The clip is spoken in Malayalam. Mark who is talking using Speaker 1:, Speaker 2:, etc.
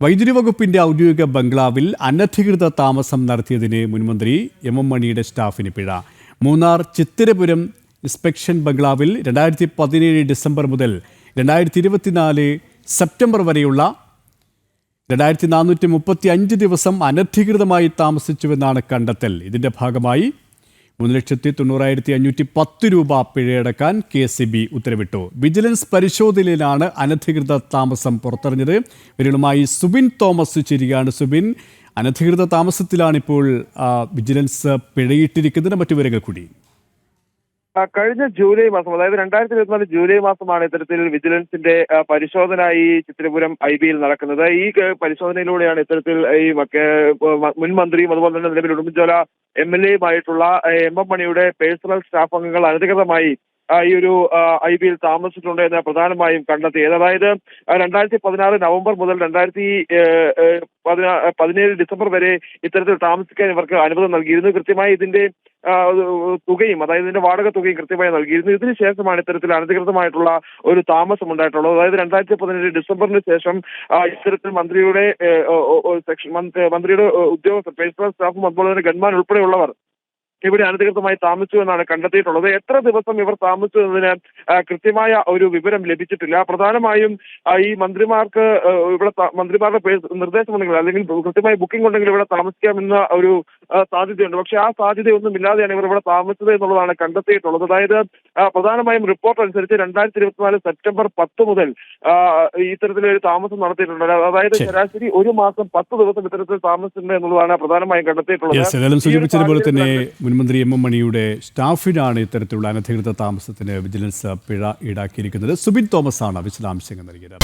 Speaker 1: വൈദ്യുതി വകുപ്പിന്റെ ഔദ്യോഗിക ബംഗ്ലാവിൽ അനധികൃത താമസം നടത്തിയതിന് മുൻമന്ത്രി എം എം മണിയുടെ സ്റ്റാഫിന് പിഴ. മൂന്നാർ ചിത്തിരപുരം ഇൻസ്പെക്ഷൻ ബംഗ്ലാവിൽ രണ്ടായിരത്തി പതിനേഴ് ഡിസംബർ മുതൽ രണ്ടായിരത്തി ഇരുപത്തിനാല് സെപ്റ്റംബർ വരെയുള്ള രണ്ടായിരത്തി നാനൂറ്റി മുപ്പത്തി അഞ്ച് ദിവസം അനധികൃതമായി താമസിച്ചുവെന്നാണ് കണ്ടെത്തൽ. ഇതിന്റെ ഭാഗമായി മൂന്ന് ലക്ഷത്തി തൊണ്ണൂറായിരത്തി അഞ്ഞൂറ്റി പത്ത് രൂപ പിഴയടക്കാൻ കെ സി ബി ഉത്തരവിട്ടു. വിജിലൻസ് പരിശോധനയിലാണ് അനധികൃത താമസം പുറത്തറിഞ്ഞത്. ഇവരുമായി സുബിൻ തോമസ് ചേരുകയാണ് സുബിൻ. അനധികൃത താമസത്തിലാണ് ഇപ്പോൾ വിജിലൻസ് പിഴയിട്ടിരിക്കുന്നത്. മറ്റു വിവരങ്ങൾ കൂടി.
Speaker 2: കഴിഞ്ഞ ജൂലൈ മാസം അതായത് രണ്ടായിരത്തി ഇരുപത്തിനാല് ജൂലൈ മാസമാണ് ഇത്തരത്തിൽ വിജിലൻസിന്റെ പരിശോധന ഈ ചിത്രപുരം ഐ ബിയിൽ നടക്കുന്നത്. ഈ പരിശോധനയിലൂടെയാണ് ഇത്തരത്തിൽ ഈ മുൻ മന്ത്രിയും അതുപോലെ തന്നെ നിലവിൽ ഉടുമ്പൻചോല എം എൽ എയുമായിട്ടുള്ള എം എം മണിയുടെ പേഴ്സണൽ സ്റ്റാഫ് അംഗങ്ങൾ അനധികൃതമായി ഈ ഒരു ഐ ബിയിൽ താമസിച്ചിട്ടുണ്ട് എന്ന് പ്രധാനമായും കണ്ടെത്തിയത്. അതായത് രണ്ടായിരത്തി പതിനാറ് നവംബർ മുതൽ രണ്ടായിരത്തി പതിനാ- പതിനേഴ് ഡിസംബർ വരെ ഇത്തരത്തിൽ താമസിക്കാൻ ഇവർക്ക് അനുമതി നൽകിയിരുന്നു കൃത്യമായി ഇതിന്റെ തുകയും അതായത് ഇതിന്റെ വാടക തുകയും കൃത്യമായി നൽകിയിരുന്നു ഇതിനു ശേഷമാണ് ഇത്തരത്തിൽ അനധികൃതമായിട്ടുള്ള ഒരു താമസം ഉണ്ടായിട്ടുള്ളത്. അതായത് രണ്ടായിരത്തി പതിനേഴ് ഡിസംബറിന് ശേഷം ഇത്തരത്തിൽ മന്ത്രിയുടെ സെക്ഷൻ മന്ത്രിയുടെ ഉദ്യോഗസ്ഥർ പേഴ്സണൽ സ്റ്റാഫും അതുപോലെ തന്നെ ഗൺമാൻ ഉൾപ്പെടെയുള്ളവർ ഇവിടെ അനധികൃതമായി താമസിച്ചു എന്നാണ് കണ്ടെത്തിയിട്ടുള്ളത്. എത്ര ദിവസം ഇവർ താമസിച്ചു എന്നതിന് കൃത്യമായ ഒരു വിവരം ലഭിച്ചിട്ടില്ല. പ്രധാനമായും ഈ മന്ത്രിമാർക്ക് ഇവിടെ മന്ത്രിമാരുടെ നിർദ്ദേശമുണ്ടെങ്കിൽ അല്ലെങ്കിൽ കൃത്യമായി ബുക്കിംഗ് ഉണ്ടെങ്കിൽ ഇവിടെ താമസിക്കാമെന്ന ഒരു സാധ്യതയുണ്ട്. പക്ഷെ ആ സാധ്യതയൊന്നും ഇല്ലാതെയാണ് ഇവർ ഇവിടെ താമസിച്ചത് എന്നുള്ളതാണ് കണ്ടെത്തിയിട്ടുള്ളത്. അതായത് പ്രധാനമായും റിപ്പോർട്ട് അനുസരിച്ച് രണ്ടായിരത്തി ഇരുപത്തിനാല് സെപ്റ്റംബർ പത്ത് മുതൽ ഇത്തരത്തിലൊരു താമസം നടത്തിയിട്ടുണ്ട്. അതായത്
Speaker 1: ശരി.
Speaker 2: ശരാശരി ഒരു മാസം പത്ത് ദിവസം ഇത്തരത്തിൽ താമസിച്ചിട്ടുണ്ട് എന്നുള്ളതാണ് പ്രധാനമായും കണ്ടെത്തിയിട്ടുള്ളത്.
Speaker 1: ഏതായാലും സൂചിപ്പിച്ചതുപോലെ തന്നെ മുൻമന്ത്രി എം എം മണിയുടെ സ്റ്റാഫിനാണ് ഇത്തരത്തിലുള്ള അനധികൃത താമസത്തിന് വിജിലൻസ് പിഴ ഈടാക്കിയിരിക്കുന്നത്. സുബിൻ തോമസ് ആണ് വിശദാംശങ്ങൾ നൽകിയത്.